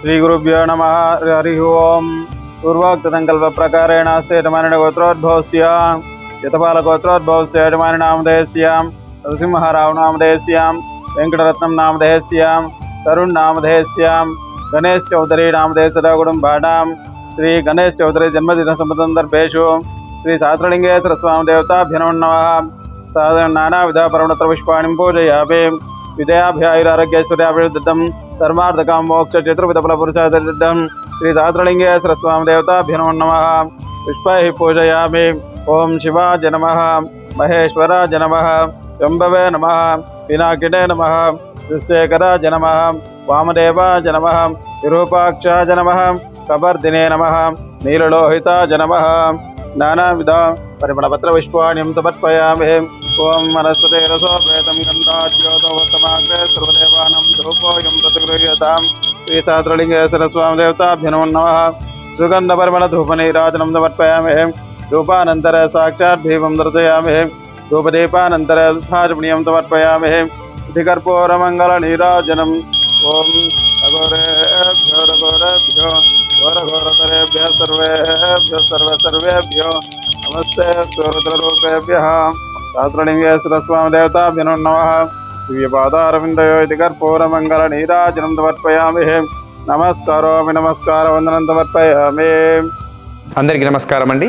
श्रीगुरुभ्यो नमः। हरि ओम्। पूर्वोक्तसङ्कल्पप्रकारेण श्रीरमणगोत्रोद्भवस्य यतपालगोत्रोद्भवस्य यजमानिनामधेयस्यां नरसिंहरावनामधेयस्यां वेङ्कटरत्नं नामधेयस्यां तरुण नामधेयस्यां गणेश चौधरी नामधेयसदा कुटुम्बानां श्री गणेश चौधरी जन्मदिनसम्बन्धेषु श्री सहस्रलिङ्गेश्वर स्वामी देवताभ्यो नमः नानाविध परमत्र पुष्पाणिं पूजयामि। विदयाभ्यायुरारोग्यैश्वर्याभिवृद्धं धर्मार्थकां मोक्ष चतुर्विधफलपुरुषादरिद्धं श्री सहस्रलिङ्गेश्वर स्वामी देवताभ्यो नमः। पुष्पैः पूजयामि। ॐ शिवाय नमः। महेश्वराय नमः। शम्भवे नमः। पिनाकिने नमः। विश्वेकराय नमः। वामदेवाय नमः। विरूपाक्षाय नमः। कबर्दिने नमः। नीललोहिताय नमः। नानाविध। परिमलपत्रपुष्पाण्यं ॐ वनस्पते रसोपेतं गन्धाद्योतोत्तमाग्रे सर्वदेवानं धूपोऽयं प्रतिगृह्यतां श्रीसहस्रलिङ्गेश्वरस्वामिदेवताभ्यो नमो नमः। सुगन्धपरिमलधूपनीराजनं समर्पयामि धूपानन्तर साक्षात् दीपं दर्शयामि धूपदीपानन्तर धार्मणीयं समर्पयामि इतिकर्पूरमङ्गलनीराजनम् ॐ अघोरेभ्यो रघोरेभ्यो घोरघोरतरेभ्यः सर्वेभ्यः, सर्वसर्वेभ्यो। नमस्ते स्वरुद्ररूपेभ्यः సహస్రలింగేశ్వర స్వామి దేవతాభ్యను నమ దివ్యపాదారవిందయోతి కర్పూరమంగళ నీరాజనం సమర్పయామి. నమస్కారోమి నమస్కార వందనం సమర్పయామి. అందరికీ నమస్కారం అండి